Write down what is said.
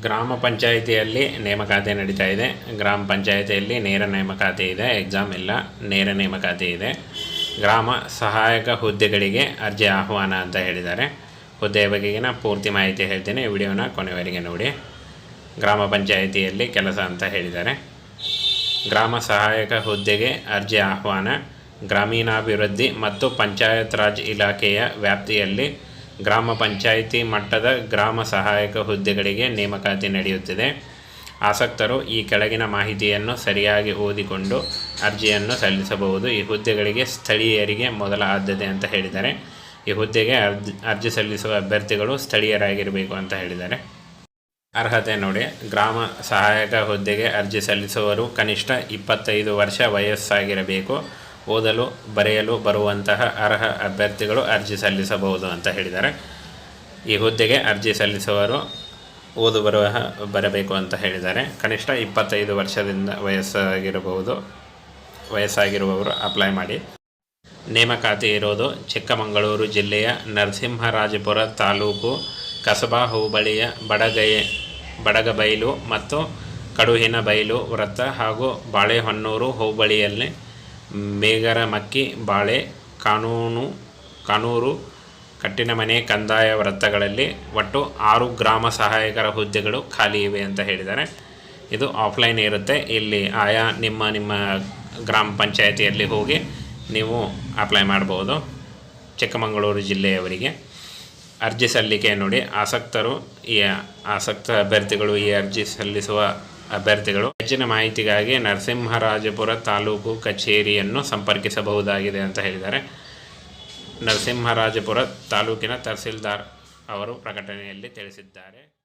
ಗ್ರಾಮ ಪಂಚಾಯಿತಿಯಲ್ಲಿ ನೇಮಕಾತಿ ನಡೀತಾ ಇದೆ. ಗ್ರಾಮ ಪಂಚಾಯಿತಿಯಲ್ಲಿ ನೇರ ನೇಮಕಾತಿ ಇದೆ ಎಕ್ಸಾಮ್ ಇಲ್ಲ, ನೇರ ನೇಮಕಾತಿ ಇದೆ. ಗ್ರಾಮ ಸಹಾಯಕ ಹುದ್ದೆಗಳಿಗೆ ಅರ್ಜಿ ಆಹ್ವಾನ ಅಂತ ಹೇಳಿದ್ದಾರೆ. ಹುದ್ದೆಯ ಬಗೆಗಿನ ಪೂರ್ತಿ ಮಾಹಿತಿ ಹೇಳ್ತೀನಿ, ವಿಡಿಯೋನ ಕೊನೆವರೆಗೆ ನೋಡಿ. ಗ್ರಾಮ ಪಂಚಾಯಿತಿಯಲ್ಲಿ ಕೆಲಸ ಅಂತ ಹೇಳಿದ್ದಾರೆ. ಗ್ರಾಮ ಸಹಾಯಕ ಹುದ್ದೆಗೆ ಅರ್ಜಿ ಆಹ್ವಾನ. ಗ್ರಾಮೀಣಾಭಿವೃದ್ಧಿ ಮತ್ತು ಪಂಚಾಯತ್ ರಾಜ್ ಇಲಾಖೆಯ ವ್ಯಾಪ್ತಿಯಲ್ಲಿ ಗ್ರಾಮ ಪಂಚಾಯಿತಿ ಮಟ್ಟದ ಗ್ರಾಮ ಸಹಾಯಕ ಹುದ್ದೆಗಳಿಗೆ ನೇಮಕಾತಿ ನಡೆಯುತ್ತಿದೆ. ಆಸಕ್ತರು ಈ ಕೆಳಗಿನ ಮಾಹಿತಿಯನ್ನು ಸರಿಯಾಗಿ ಓದಿಕೊಂಡು ಅರ್ಜಿಯನ್ನು ಸಲ್ಲಿಸಬಹುದು. ಈ ಹುದ್ದೆಗಳಿಗೆ ಸ್ಥಳೀಯರಿಗೆ ಮೊದಲ ಆದ್ಯತೆ ಅಂತ ಹೇಳಿದ್ದಾರೆ. ಈ ಹುದ್ದೆಗೆ ಅರ್ಜಿ ಸಲ್ಲಿಸುವ ಅಭ್ಯರ್ಥಿಗಳು ಸ್ಥಳೀಯರಾಗಿರಬೇಕು ಅಂತ ಹೇಳಿದ್ದಾರೆ. ಅರ್ಹತೆ ನೋಡಿ, ಗ್ರಾಮ ಸಹಾಯಕ ಹುದ್ದೆಗೆ ಅರ್ಜಿ ಸಲ್ಲಿಸುವವರು ಕನಿಷ್ಠ ಇಪ್ಪತ್ತೈದು ವರ್ಷ ವಯಸ್ಸಾಗಿರಬೇಕು. ಓದಲು, ಬರೆಯಲು ಬರುವಂತಹ ಅರ್ಹ ಅಭ್ಯರ್ಥಿಗಳು ಅರ್ಜಿ ಸಲ್ಲಿಸಬಹುದು ಅಂತ ಹೇಳಿದ್ದಾರೆ. ಈ ಹುದ್ದೆಗೆ ಅರ್ಜಿ ಸಲ್ಲಿಸುವವರು ಓದು ಬರುವ, ಬರಬೇಕು ಅಂತ ಹೇಳಿದ್ದಾರೆ. ಕನಿಷ್ಠ ಇಪ್ಪತ್ತೈದು ವರ್ಷದಿಂದ ವಯಸ್ಸಾಗಿರಬಹುದು, ವಯಸ್ಸಾಗಿರುವವರು ಅಪ್ಲೈ ಮಾಡಿ. ನೇಮಕಾತಿ ಇರೋದು ಚಿಕ್ಕಮಗಳೂರು ಜಿಲ್ಲೆಯ ನರಸಿಂಹರಾಜಪುರ ತಾಲೂಕು, ಕಸಬಾ, ಹೋಬಳಿಯ ಬಡಗೈ, ಬಡಗಬೈಲು ಮತ್ತು ಕಡುಹಿನ ಬೈಲು ವೃತ್ತ ಹಾಗೂ ಬಾಳೆಹೊನ್ನೂರು ಹೋಬಳಿಯಲ್ಲಿ ಮೇಗರಮಕ್ಕಿ ಬಾಳೆ, ಕಾನೂನು, ಕಾನೂರು, ಕಟ್ಟಿನಮನೆ, ಕಂದಾಯ ವೃತ್ತಗಳಲ್ಲಿ ಒಟ್ಟು ಆರು ಗ್ರಾಮ ಸಹಾಯಕರ ಹುದ್ದೆಗಳು ಖಾಲಿ ಇವೆ ಅಂತ ಹೇಳಿದ್ದಾರೆ. ಇದು ಆಫ್ಲೈನ್ ಇರುತ್ತೆ. ಇಲ್ಲಿ ಆಯಾ ನಿಮ್ಮ ನಿಮ್ಮ ಗ್ರಾಮ ಪಂಚಾಯತಿಯಲ್ಲಿ ಹೋಗಿ ನೀವು ಅಪ್ಲೈ ಮಾಡ್ಬೋದು. ಚಿಕ್ಕಮಗಳೂರು ಜಿಲ್ಲೆಯವರಿಗೆ. ಅರ್ಜಿ ಸಲ್ಲಿಕೆ ನೋಡಿ, ಆಸಕ್ತರು ಈ ಆಸಕ್ತ ಅಭ್ಯರ್ಥಿಗಳು ಈ ಅರ್ಜಿ ಸಲ್ಲಿಸುವ ಅಭ್ಯರ್ಥಿಗಳು. ಹೆಚ್ಚಿನ ಮಾಹಿತಿಗಾಗಿ ನರಸಿಂಹರಾಜಪುರ ತಾಲೂಕು ಕಚೇರಿಯನ್ನು ಸಂಪರ್ಕಿಸಬಹುದಾಗಿದೆ ಅಂತ ಹೇಳಿದ್ದಾರೆ. ನರಸಿಂಹರಾಜಪುರ ತಾಲೂಕಿನ ತಹಸೀಲ್ದಾರ್ ಅವರು ಪ್ರಕಟಣೆಯಲ್ಲಿ ತಿಳಿಸಿದ್ದಾರೆ.